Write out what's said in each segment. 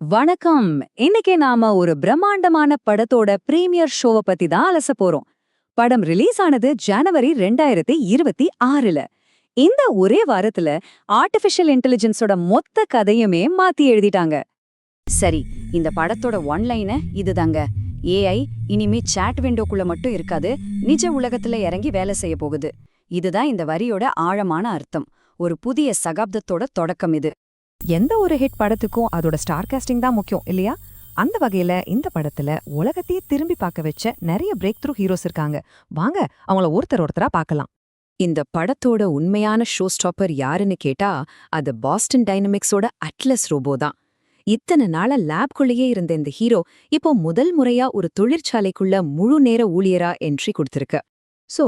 வணக்கம். இன்னைக்கு நாம ஒரு பிரம்மாண்டமான படத்தோட பிரீமியர் ஷோவை பத்தி தான் அலச போறோம். படம் ரிலீஸ் ஆனது ஜனவரி ரெண்டாயிரத்தி இருபத்தி ஆறுல. இந்த ஒரே வாரத்துல ஆர்டிஃபிஷியல் இன்டெலிஜென்ஸோட மொத்த கதையுமே மாத்தி எழுதிட்டாங்க. சரி இந்த படத்தோட ஒன்லைன இதுதாங்க. ஏஐ இனிமே சாட் விண்டோக்குள்ள மட்டும் இருக்காது நிஜ உலகத்துல இறங்கி வேலை செய்ய போகுது. இதுதான் இந்த வரியோட ஆழமான அர்த்தம். ஒரு புதிய சகாப்தத்தோட தொடக்கம் இது. எந்த ஒரு ஹிட் படத்துக்கும் அதோட ஸ்டார் காஸ்டிங் தான் முக்கியம் இல்லையா? அந்த வகையில இந்த படத்துல உலகத்தையே திரும்பி பார்க்க வச்ச நிறைய பிரேக் த்ரூ ஹீரோஸ் இருக்காங்க. வாங்க அவங்கள ஒருத்தர் ஒருத்தரா பார்க்கலாம். இந்த படத்தோட உண்மையான ஷோ ஸ்டாப்பர் யாருன்னு கேட்டா அது பாஸ்டன் டைனமிக்ஸோட அட்லஸ் ரோபோ தான். இத்தனை நாளா லேப்குள்ளேயே இருந்த இந்த ஹீரோ இப்போ முதல் முறையா ஒரு தொழிற்சாலைக்குள்ள முழு நேர ஊழியரா என்ட்ரி கொடுத்திருக்கு. சோ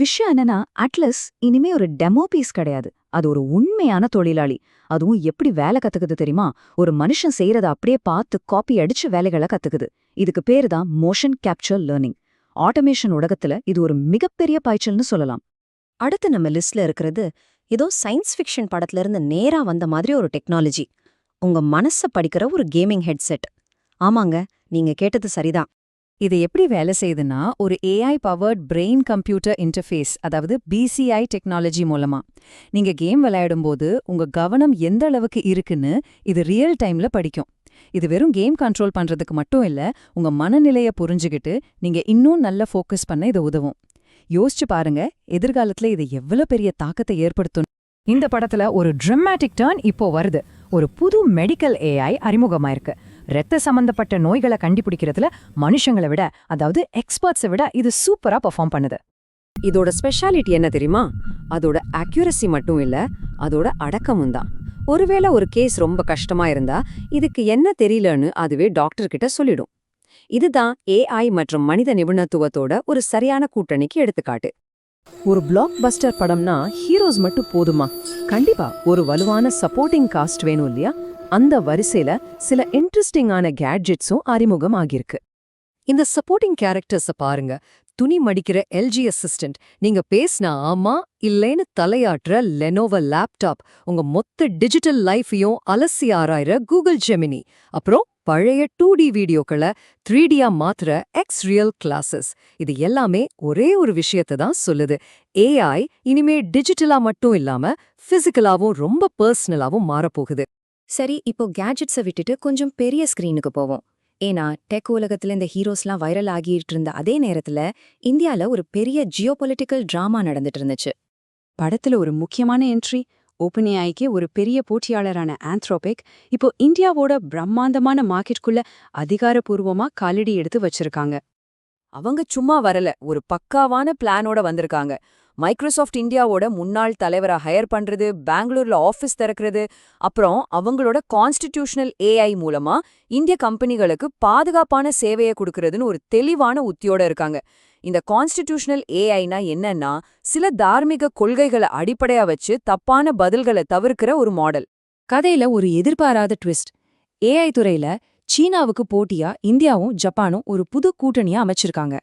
விஷயம் என்னன்னா அட்லஸ் இனிமே ஒரு டெமோ பீஸ் கிடையாது. அது ஒரு உண்மையான தொழிலாளி. அதுவும் எப்படி வேலை கத்துக்குது தெரியுமா? ஒரு மனுஷன் செய்யறத அப்படியே பார்த்து காப்பி அடிச்சு வேலைகளை கத்துக்குது. இதுக்கு பேரு தான் மோஷன் கேப்சர் லேர்னிங் ஆட்டோமேஷன் உலகத்துல இது ஒரு மிகப்பெரிய பாய்ச்சல்னு சொல்லலாம். அடுத்து நம்ம லிஸ்ட்ல இருக்கிறது ஏதோ சயின்ஸ் ஃபிக்ஷன் படத்துல இருந்து நேரா வந்த மாதிரி ஒரு டெக்னாலஜி உங்க மனச படிக்கிற ஒரு கேமிங் ஹெட்செட் ஆமாங்க நீங்க கேட்டது சரிதான். இது எப்படி வேலை செய்யுதுன்னா ஒரு AI powered brain computer interface அதாவது பிசிஐ டெக்னாலஜி மூலமா. நீங்க கேம் விளையாடும்போது உங்க கவனம் எந்த அளவுக்கு இருக்குன்னு இது ரியல் டைம்ல படிக்கும். இது வெறும் கேம் கண்ட்ரோல் பண்றதுக்கு மட்டும் இல்ல உங்க மனநிலைய புரிஞ்சுகிட்டு நீங்க இன்னும் நல்ல ஃபோக்கஸ் பண்ண இது உதவும். யோசிச்சு பாருங்க எதிர்காலத்துல இது எவ்வளவு பெரிய தாக்கத்தை ஏற்படுத்தும். இந்த படத்துல ஒரு ட்ரமாட்டிக் டர்ன் இப்போ வருது. ஒரு புது மெடிக்கல் ஏஐ அறிமுகமாயிருக்கு. ரத்த சம்பந்தப்பட்ட நோய்களை கண்டுபிடிக்கிறதுல மனுஷங்களை விட அதாவது எக்ஸ்பர்ட்ஸை விட இது சூப்பரா பெர்ஃபார்ம் பண்ணுது. இதோட ஸ்பெஷாலிட்டி என்ன தெரியுமா? அதோட அக்யூரசி மட்டும் இல்ல அதோட அடக்கமும் தான். ஒருவேளை ஒரு கேஸ் ரொம்ப கஷ்டமா இருந்தா இதுக்கு என்ன தெரியலன்னு அதுவே டாக்டர் கிட்ட சொல்லிடும். இதுதான் ஏஐ மற்றும் மனித நிபுணத்துவத்தோட ஒரு சரியான கூட்டணிக்கு எடுத்துக்காட்டு. ஒரு பிளாக் பஸ்டர் படம்னா ஹீரோஸ் மட்டும் போதுமா? கண்டிப்பா ஒரு வலுவான சப்போர்ட்டிங் காஸ்ட் வேணும் இல்லையா? அந்த வரிசையில சில இன்ட்ரெஸ்டிங்கான கேட்ஜெட்ஸும் அறிமுகம் ஆகியிருக்கு இந்த சப்போர்ட்டிங் கேரக்டர்ஸ பாருங்க. துணி மடிக்கிற எல்ஜி அசிஸ்டன்ட் நீங்க பேசினா ஆமா இல்லைன்னு தலையாட்டுற லெனோவ லேப்டாப் உங்க மொத்த டிஜிட்டல் லைஃபையும் அலசி ஆராயிற கூகுள் ஜெமினி அப்புறம் பழைய டூ டி வீடியோக்களை த்ரீ டியா மாத்துற எக்ஸ் ரியல் கிளாஸஸ் இது எல்லாமே ஒரே ஒரு விஷயத்தை தான் சொல்லுது. ஏஐ இனிமே டிஜிட்டலா மட்டும் இல்லாம பிசிக்கலாவும் ரொம்ப பர்சனலாவும் மாறப்போகுது. சரி இப்போ கேட்ஜெட்ஸை விட்டுட்டு கொஞ்சம் பெரிய ஸ்க்ரீனுக்கு போவோம். ஏன்னா டெக் உலகத்துல இந்த ஹீரோஸ்லாம் வைரல் ஆகிட்டு இருந்த அதே நேரத்துல இந்தியால ஒரு பெரிய ஜியோபொலிட்டிக்கல் ட்ராமா நடந்துட்டு இருந்துச்சு. படத்துல ஒரு முக்கியமான என்ட்ரி ஓப்பன்ஏஐக்கு ஒரு பெரிய போட்டியாளரான ஆந்த்ரோபிக் இப்போ இந்தியாவோட பிரம்மாண்டமான மார்க்கெட்குள்ள அதிகாரப்பூர்வமா காலடி எடுத்து வச்சிருக்காங்க. அவங்க சும்மா வரல ஒரு பக்காவான பிளானோட வந்திருக்காங்க. மைக்ரோசாஃப்ட் இந்தியாவோட முன்னாள் தலைவரை ஹையர் பண்றது பெங்களூர்ல ஆஃபீஸ் திறக்கிறது அப்புறம் அவங்களோட கான்ஸ்டிடியூஷனல் ஏஐ மூலமா இந்திய கம்பெனிகளுக்கு பாதுகாப்பான சேவையை கொடுக்கறதுன்னு ஒரு தெளிவான உத்தியோட இருக்காங்க. இந்த கான்ஸ்டிடியூஷனல் ஏஐனா என்னன்னா சில தார்மீக கொள்கைகளை அடிப்படையா வச்சு தப்பான பதில்களை தவிர்க்கிற ஒரு மாடல் கதையில ஒரு எதிர்பாராத ட்விஸ்ட் ஏஐ துறையில சீனாவுக்கு போட்டியா இந்தியாவும் ஜப்பானும் ஒரு புது கூட்டணியா அமைச்சிருக்காங்க.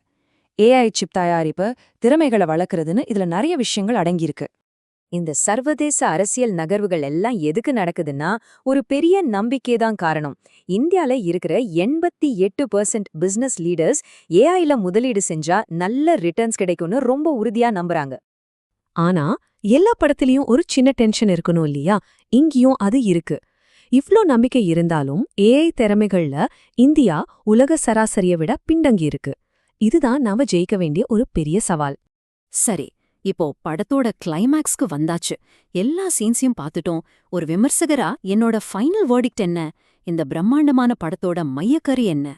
ஏஐ சிப் தயாரிப்பு திறமைகளை வளர்க்கறதுன்னு இதுல நிறைய விஷயங்கள் அடங்கியிருக்கு. இந்த சர்வதேச அரசியல் நகர்வுகள் எல்லாம் எதுக்கு நடக்குதுன்னா ஒரு பெரிய நம்பிக்கை தான் காரணம். இந்தியால இருக்கிற எண்பத்தி எட்டு பர்சன்ட் பிசினஸ் லீடர்ஸ் ஏஐல முதலீடு செஞ்சா நல்ல ரிட்டர்ன்ஸ் கிடைக்கும்னு ரொம்ப உறுதியா நம்புறாங்க. ஆனா எல்லா படத்துலயும் ஒரு சின்ன டென்ஷன் இருக்கணும் இல்லையா? இங்கேயும் அது இருக்கு. இவ்ளோ நம்பிக்கை இருந்தாலும் ஏஐ திறமைகள்ல இந்தியா உலக சராசரியை விட பின்தங்கி இருக்கு இதுதான் நாம ஜெயிக்க வேண்டிய ஒரு பெரிய சவால். சரி இப்போ படத்தோட கிளைமேக்ஸ்க்கு வந்தாச்சு. எல்லா சீன்ஸையும் பார்த்துட்டோம். ஒரு விமர்சகரா என்னோட ஃபைனல் வேர்டிக்ட் என்ன? இந்த பிரம்மாண்டமான படத்தோட மையக்கரு என்ன?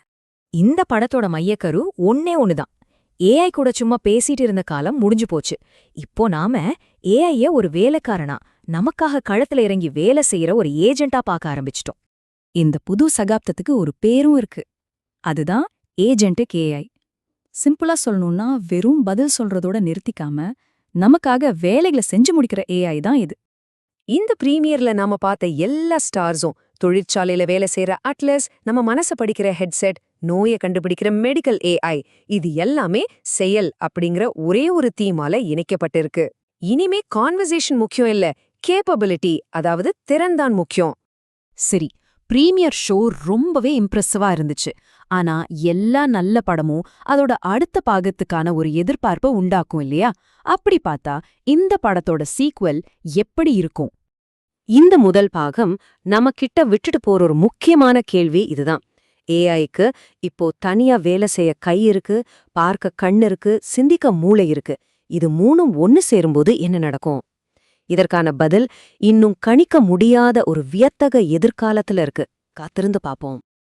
இந்த படத்தோட மையக்கரு ஒன்னே ஒண்ணுதான். ஏஐ கூட சும்மா பேசிட்டு இருந்த காலம் முடிஞ்சு போச்சு. இப்போ நாம ஏஐய ஒரு வேலைக்காரனா நமக்காக களத்துல இறங்கி வேலை செய்யற ஒரு ஏஜென்ட்டா பார்க்க ஆரம்பிச்சிட்டோம். இந்த புது சகாப்தத்துக்கு ஒரு பேரும் இருக்கு. அதுதான் ஏஜென்ட்டுக் ஏஐ சிம்பிளா சொல்லணும்னா வெறும் பதில் சொல்றதோட நிறுத்திக்காம நமக்காக வேலைகளை செஞ்சு முடிக்கிற ஏஐ தான் இது. இந்த பிரீமியர்ல நாம பார்த்த எல்லா ஸ்டார்ஸும் தொழிற்சாலையில வேலை செய்யற அட்லஸ் நம்ம மனச படிக்கிற ஹெட்செட் நோயை கண்டுபிடிக்கிற மெடிக்கல் ஏஐ இது எல்லாமே செயல் அப்படிங்கிற ஒரே ஒரு தீமால இணைக்கப்பட்டிருக்கு. இனிமே கான்வர்சேஷன் முக்கியம் இல்ல கேப்பபிலிட்டி அதாவது திறன்தான் முக்கியம். சரி பிரீமியர் ஷோ ரொம்பவே இம்ப்ரெசிவா இருந்துச்சு. ஆனா எல்லா நல்ல படமும் அதோட அடுத்த பாகத்துக்கான ஒரு எதிர்பார்ப்பை உண்டாக்கும் இல்லையா? அப்படி பார்த்தா இந்த படத்தோட சீக்வல் எப்படி இருக்கும்? இந்த முதல் பாகம் நமக்கிட்ட விட்டுட்டு போற ஒரு முக்கியமான கேள்வி இதுதான். ஏஐக்கு இப்போ தனியா வேலை செய்ய கை இருக்கு பார்க்க கண் இருக்கு சிந்திக்க மூளை இருக்கு. இது மூணும் ஒன்னு சேரும்போது என்ன நடக்கும்? இதற்கான பதில் இன்னும் கணிக்க முடியாத ஒரு வியத்தக எதிர்காலத்துல இருக்கு. காத்திருந்து பாப்போம்.